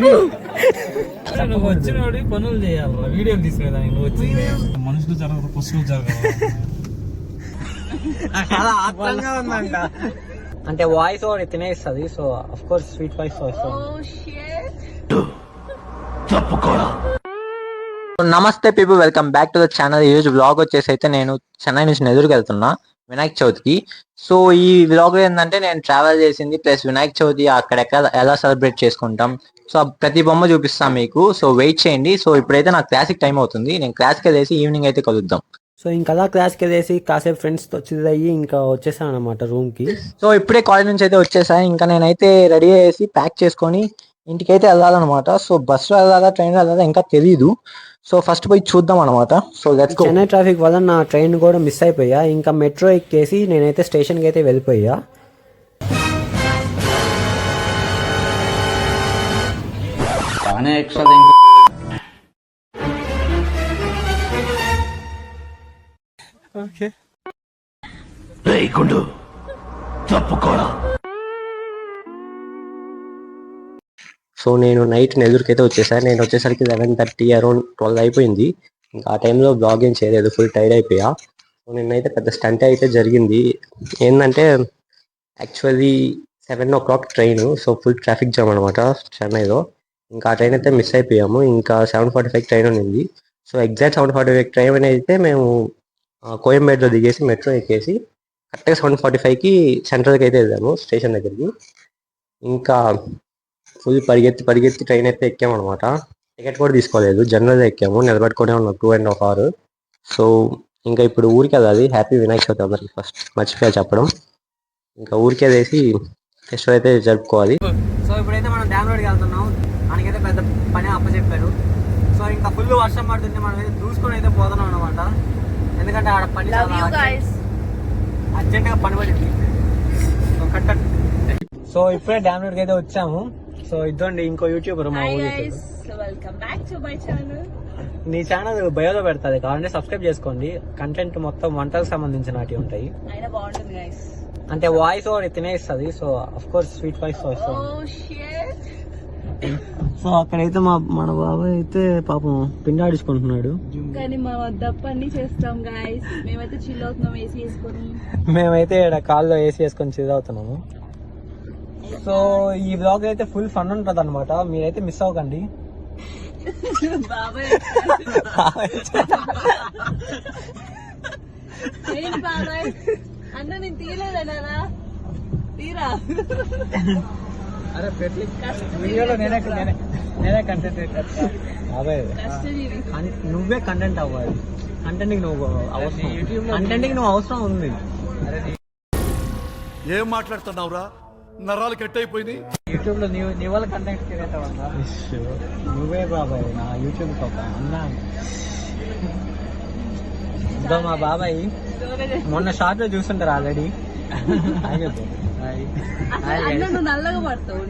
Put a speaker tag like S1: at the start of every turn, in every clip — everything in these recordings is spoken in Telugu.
S1: నువ్వు వచ్చినోడి పనులు తీసుకునేదాన్ని నువ్వు వచ్చి మనుషులు జరగదు పశువులు జరగదు
S2: ఉందంట. అంటే వాయిస్ ఓవర్ తినేస్తుంది so of course sweet voice వస్తుంది నమస్తే people welcome back to the channel ఈ రోజు బ్లాగ్ వచ్చేసి అయితే నేను చెన్నై నుంచి ఎదురుకి వెళ్తున్నా వినాయక చవితికి. సో ఈ బ్లాగ్ ఏంటంటే నేను ట్రావెల్ చేసింది ప్లస్ వినాయక చవితి అక్కడ ఎక్కడ ఎలా సెలబ్రేట్ చేసుకుంటాం సో ప్రతి బొమ్మ చూపిస్తాను మీకు. సో వెయిట్ చేయండి. సో ఇప్పుడైతే నాకు క్లాసిక్ టైం అవుతుంది. నేను క్లాస్కి వెళ్ళేసి ఈవినింగ్ అయితే కలుద్దాం.
S3: సో ఇంకా అలా క్లాస్కి వెళ్ళేసి కాసేపు ఫ్రెండ్స్తో చిల్లయ్యి ఇంకా వచ్చేసాను అనమాట రూమ్కి
S2: సో ఇప్పుడే కాలేజ్ నుంచి అయితే వచ్చేసా ఇంకా నేనైతే రెడీ అయ్యేసి ప్యాక్ చేసుకొని ఇంటికైతే వెళ్ళాలన్నమాట. సో బస్సులో వెళ్ళాలా ట్రైన్లో వెళ్ళాలా ఇంకా తెలియదు సో ఫస్ట్ పోయి చూద్దాం అనమాట సో
S3: చెన్నై ట్రాఫిక్ వల్ల నా ట్రైన్ కూడా మిస్ అయిపోయా. ఇంకా మెట్రో ఎక్కేసి నేనైతే స్టేషన్కి అయితే వెళ్ళిపోయా.
S1: చాలా ఎక్స్ట్రా
S2: ఓకే సో నేను నైట్ నెల్లూరుకైతే వచ్చేసాను నేను వచ్చేసరికి లెవెన్ థర్టీ అరౌండ్ ట్వెల్వ్ అయిపోయింది. ఇంకా ఆ టైంలో బ్లాగ్ ఏం చేయలేదు. ఫుల్ టైర్డ్ అయిపోయా. సో నిన్నైతే పెద్ద స్టంట్ అయితే జరిగింది. ఏంటంటే actually seven o'clock train so full traffic jam అనమాట చెన్నైలో ఇంకా ఆ ట్రైన్ అయితే మిస్ అయిపోయాము. ఇంకా సెవెన్ ఫార్టీ ఫైవ్ ట్రైన్ ఉంది so exact seven forty five train అయితే మేము ఆ, దిగేసి మెట్రో ఎక్కేసి కరెక్ట్గా సెవెన్ ఫార్టీ ఫైవ్కి సెంట్రల్కి అయితే వెళ్ళాము స్టేషన్ దగ్గరికి. ఇంకా ఫుల్ పరిగెత్తి పరిగెత్తి ట్రైన్ అయితే ఎక్కామన్నమాట. టికెట్ కూడా తీసుకోలేదు. జనరల్ ఎక్కాము. నిలబెట్టుకునే ఉన్నాం two and half hour so ఇంకా ఇప్పుడు ఊరికి వెళ్ళాలి. హ్యాపీ వినాయక చవితి అందరికి ఫస్ట్ మర్చిపోయా చెప్పడం. ఇంకా ఊరికే వేసి ఫెస్టివల్ అయితే జరుపుకోవాలి. సో ఇప్పుడైతే మనం డ్యామ్ రోడ్కి వెళ్తున్నాం. పని అప్పచెప్పారు సో ఇంకా ఫుల్ వర్షం పడుతుంది మనం అయితే దూసుకొని అయితే పోతున్నాం అనమాట ఎందుకంటే ఆడ పని. అర్జెంట్గా పని పడింది. సో ఇప్పుడే డ్యామ్ రోడ్కి అయితే వచ్చాము. సో ఇదండి ఇంకో యూట్యూబర్ మా. నీ ఛానల్ బయోలో పెడతాది. కావాలంటే సబ్స్క్రైబ్ చేసుకోండి. కంటెంట్ మొత్తం వంటలకు ఉంటాయి.
S4: అయినా బాగుంటుంది guys.
S2: అంటే వాయిస్ ఓవర్ తినేస్తుంది. So of course sweet voice వస్తుంది. సో అక్కడైతే మా మన బాబాయ్ అయితే పాపం పిండాడించుకుంటున్నాడు.
S4: కానీ మా చేస్తాం గాయస్ మేమైతే చిల్ అవుతున్నాం ఏసీ వేసుకొని.
S2: మేమైతే ఇక్కడ కాల్లో ఏసీ వేసుకొని చిల్ అవుతున్నాము. సో ఈ బ్లాగ్ అయితే ఫుల్ ఫన్ ఉంటుంది అనమాట మీరైతే మిస్ అవ్వకండి.
S4: బాబాయ్. ఏంటి బాబాయ్? అన్న నేను తీయలేదన్నారా తీరా?
S2: అరే వీడియోలో నేనే నేనే నేనే కంటెంట్ బాబాయ్ నువ్వే కంటెంట్ అవ్వాలి. కంటెంట్ నువ్వు అవసరం. కంటెంట్ నువ్వు అవసరం ఉంది.
S5: ఏం మాట్లాడుతున్నావురా? నరాలు కట్ అయిపోయినాయి
S2: యూట్యూబ్లో నీ నీ వల్ల కంటెంట్ క్రియేట్ నువ్వే బాబాయ్ నా యూట్యూబ్ ఒక అన్నా. ఇదో మా బాబాయ్. మొన్న షార్ట్లో చూస్తుంటారు ఆల్రెడీ
S4: నల్లగా పడతావు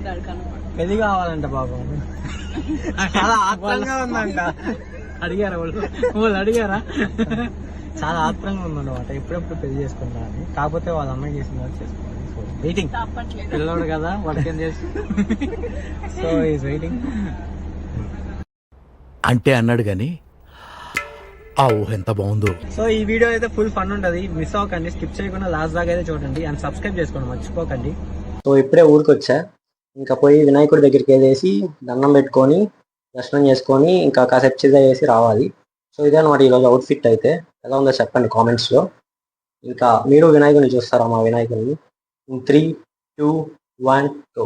S2: పెళ్ళి కావాలంట బాబు చాలా ఆత్రంగా ఉందంట. అడిగారా వాళ్ళు? వాళ్ళు అడిగారా? చాలా ఆత్రంగా ఉందన్నమాట. ఎప్పుడెప్పుడు పెళ్ళి చేసుకుంటా అని. కాకపోతే వాళ్ళ అమ్మాయి చేసిన వాళ్ళు చేసుకోవాలి. సో వెయిటింగ్ పిల్లడు కదా వాడికి ఏం చేసి? సో ఈజ్ వెయిటింగ్
S5: అంటే అన్నాడు గాని ఆ ఊహ ఎంత బాగుందో
S2: సో ఈ వీడియో అయితే ఫుల్ ఫన్ ఉంటుంది మిస్ అవ్వకండి స్కిప్ చేయకుండా లాస్ట్ దాకా అయితే చూడండి అండ్ సబ్స్క్రైబ్ చేసుకోండి మర్చిపోకండి సో ఇప్పుడే ఊరికి వచ్చా ఇంకా పోయి వినాయకుడి దగ్గరికి వెళ్ళేసి దండం పెట్టుకొని దర్శనం చేసుకొని ఇంకా కాసేపు చిల్ల చేసి రావాలి సో ఇదే అనమాట ఈరోజు అవుట్ఫిట్ అయితే ఎలా ఉందో చెప్పండి కామెంట్స్లో ఇంకా మీరు వినాయకుడిని చూస్తారా మా వినాయకుడిని త్రీ టూ వన్ టూ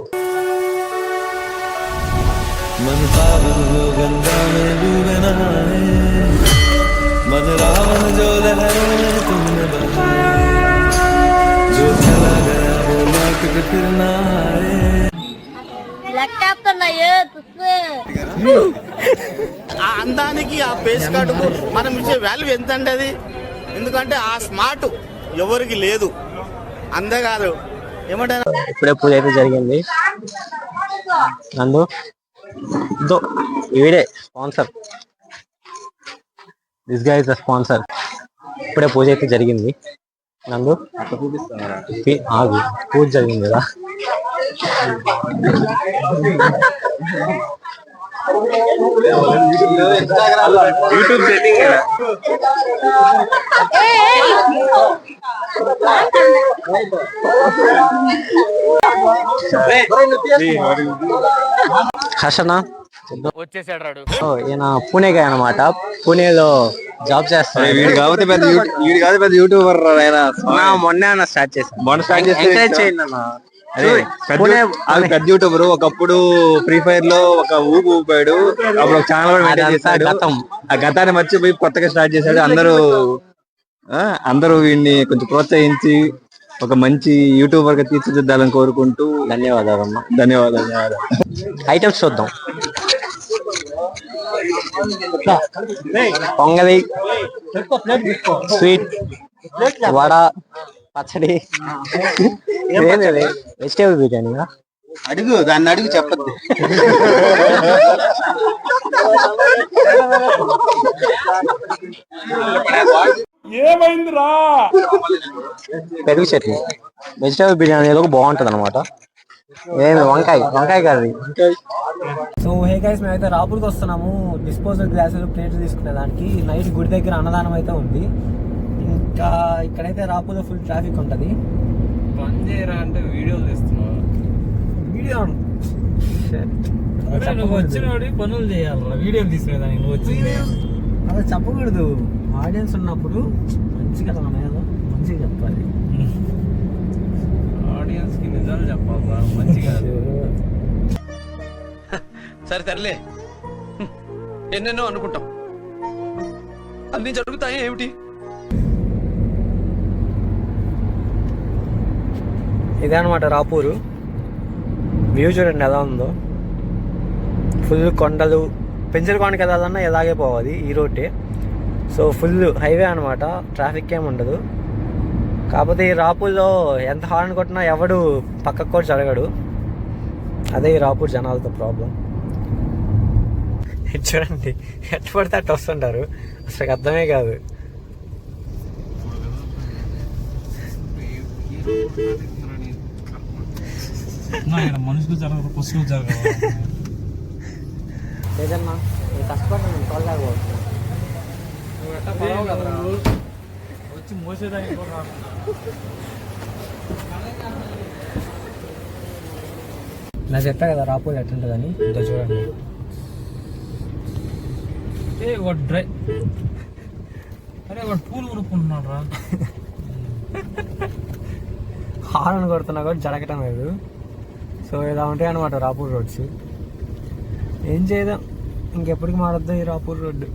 S6: मन पावन गंगा में डूबे नहाए मन रावण जो लहरों में तुमने बहाए जो चला गया वो लौट के फिर ना आए
S7: ఆ అందానికి ఆ ఫేస్ కార్డుకు మనం ఇచ్చే వాల్యూ ఎంత అంటే అది ఎందుకంటే ఆ స్మార్ట్ ఎవరికి లేదు అంతేకాదు ఏమంటారు
S2: ఇప్పుడే పూజ అయితే జరిగింది నందు ఇదో వీడే స్పాన్సర్ దిస్గా ఇస్ ద స్పాన్సర్ ఇప్పుడే పూజ అయితే జరిగింది. నందు ఆగు. పూజ జరిగింది కదా. యూట్యూబ్ సెట్టింగ్ హర్షనా?
S8: వచ్చేసాడు
S2: ఓ, ఈయన పూణేగా అనమాట పూణేలో జాబ్ చేస్తాడు.
S9: వీడు కాబట్టి పెద్ద యూట్యూ- వీడు కాదు పెద్ద యూట్యూబర్ ఆయన.
S2: నా మొన్నే అన్న స్టార్ట్ చేశాను
S9: మొన్న start చేస్తే
S2: ఎంకరేజ్ చేయండి అన్న.
S9: అదే పెద్ద
S2: పూణే
S9: యూ- అది. పెద్ద యూట్యూబర్ ఒకప్పుడు ఫ్రీ ఫైర్లో ఒక ఊపు ఊపాడు. అప్పుడు ఒక ఛానల్ కూడా maintain
S2: అదంతా
S9: చేశాడు.
S2: గతం.
S9: ఆ గతాన్ని మర్చిపోయి కొత్తగా స్టార్ట్ చేశాడు. అందరూ ఆ, అందరూ వీడిని కొంచెం ప్రోత్సహించి ఒక మంచి యూట్యూబర్గా తీర్చిదిద్దాలని కోరుకుంటూ
S2: ధన్యవాదాలు అన్న.
S9: ధన్యవాదాలు ధన్యవాదాలు.
S2: ఐటమ్స్ చూద్దాం. పొంగలి స్వీట్ వడ పచ్చడి. వెజిటేబుల్ బిర్యానీ
S9: అడుగు దాన్ని అడుగు చెప్పద్దు.
S2: పెరుగు చట్నీ. వెజిటేబుల్ బిర్యానీలో బాగుంటది అనమాట ఏమి వంకాయ వంకాయ కర్రీ.
S3: సో హే గైస్ మేమైతే రాపూర్కి వస్తున్నాము. డిస్పోజల్ గ్లాసులు ప్లేట్లు తీసుకునే దానికి. నైట్ గుడి దగ్గర అన్నదానం అయితే ఉంది. ఇంకా ఇక్కడైతే రాపూర్లో ఫుల్ ట్రాఫిక్ ఉంటుంది.
S1: పని చేయరా అంటే వీడియోలు తీస్తున్నావు?
S3: వీడియో
S1: నువ్వు వచ్చినోడి పనులు చేయాలరా. వీడియోలు తీసుకునేదానికి నువ్వు వచ్చింది.
S3: అలా చెప్పకూడదు. ఆడియన్స్ ఉన్నప్పుడు మంచిగా మన మంచిగా చెప్పాలి.
S1: ఆడియన్స్కి నిజాలు చెప్పాలరా? మంచిగా.
S5: సరే సర్లే. ఎన్నెన్నో అనుకుంటాం. అన్ని జరుగుతాయి ఏమిటి?
S3: ఇదే అనమాట రాపూరు. వ్యూ చూడండి ఎలా ఉందో. ఫుల్ కొండలు పెంచలకోనకి వెళ్ళాలన్నా ఇలాగే పోవాలి ఈ రోడ్డే సో ఫుల్ హైవే అనమాట ట్రాఫిక్ ఏమి ఉండదు. కాకపోతే ఈ రాపూర్లో ఎంత హార్న్ కొట్టినా ఎవడు పక్కకు కూడా జరగడు. అదే ఈ రాపూర్ జనాలతో ప్రాబ్లం చూడండి ఎట్ట పడితే అట్ట వస్తుంటారు. అసలు అర్థమే కాదు.
S1: మనుషులు పశువులు
S3: లేదన్నా నేను
S1: వచ్చి మోసేదానికి కూడా.
S3: నా చెప్పా కదా రాపూర్ ఎట్లుంటుందని ఇంకో చూడండి.
S1: ఏ వాడు డ్రై అరే వాడు పూలు కొనుక్కుంటున్నాడు రా.
S3: హార్న్ కొడుతున్నా కూడా జరగటం లేదు. సో ఇలా ఉంటాయి అనమాట రాపూర్ రోడ్స్. ఏం చేద్దాం? ఇంకెప్పటికి మారద్దాం ఈ రాపూర్ రోడ్డు.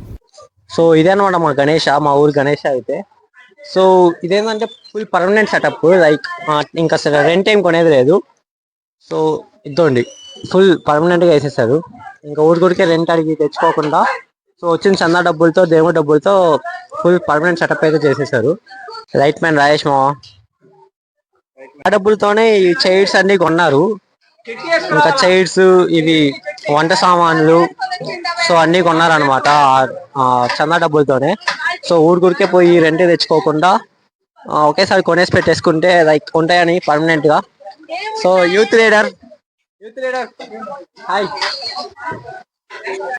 S2: సో ఇదే అనమాట మా గణేష మా ఊరు గణేష అయితే. సో ఇదేంటంటే ఫుల్ పర్మనెంట్ సెటప్ లైక్ ఇంకా అసలు రెంట్ ఏం కొనేది లేదు. సో ఇద్దండి ఫుల్ పర్మనెంట్గా వేసేసారు. ఇంకా ఊరి గుడికే రెంట్ అడిగి తెచ్చుకోకుండా సో వచ్చిన చందా డబ్బులతో దేవుడి డబ్బులతో ఫుల్ పర్మనెంట్ సెటప్ అయితే చేసేసారు. లైట్ మ్యాన్ రాజేష్ మావా ఆ డబ్బులతోనే ఈ చైర్స్ అన్ని కొన్నారు. ఇంకా చైర్స్ ఇవి వంట సామాన్లు సో అన్ని కొన్నారనమాట చందా డబ్బులతోనే. సో ఊరికే పోయి రెంట్ తెచ్చుకోకుండా ఒకేసారి కొనేసి పెట్టేసుకుంటే లైక్ ఉంటాయని పర్మనెంట్గా. So youth leader youth leader hi